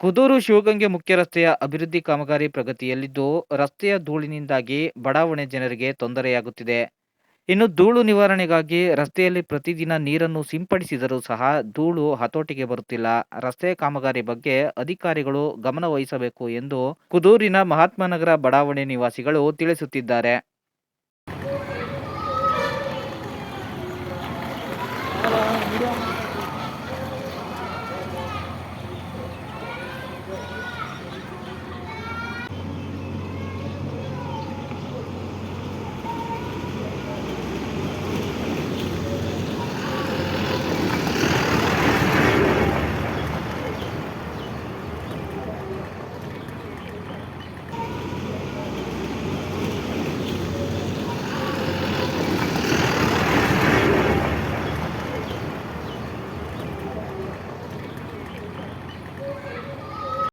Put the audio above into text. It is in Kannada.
ಕುದೂರು ಶಿವಗಂಗೆ ಮುಖ್ಯ ರಸ್ತೆಯ ಅಭಿವೃದ್ಧಿ ಕಾಮಗಾರಿ ಪ್ರಗತಿಯಲ್ಲಿದ್ದು, ರಸ್ತೆಯ ಧೂಳಿನಿಂದಾಗಿ ಬಡಾವಣೆ ಜನರಿಗೆ ತೊಂದರೆಯಾಗುತ್ತಿದೆ. ಇನ್ನು ಧೂಳು ನಿವಾರಣೆಗಾಗಿ ರಸ್ತೆಯಲ್ಲಿ ಪ್ರತಿದಿನ ನೀರನ್ನು ಸಿಂಪಡಿಸಿದರೂ ಸಹ ಧೂಳು ಹತೋಟಿಗೆ ಬರುತ್ತಿಲ್ಲ. ರಸ್ತೆ ಕಾಮಗಾರಿ ಬಗ್ಗೆ ಅಧಿಕಾರಿಗಳು ಗಮನ ವಹಿಸಬೇಕು ಎಂದು ಕುದೂರಿನ ಮಹಾತ್ಮನಗರ ಬಡಾವಣೆ ನಿವಾಸಿಗಳು ತಿಳಿಸುತ್ತಿದ್ದಾರೆ.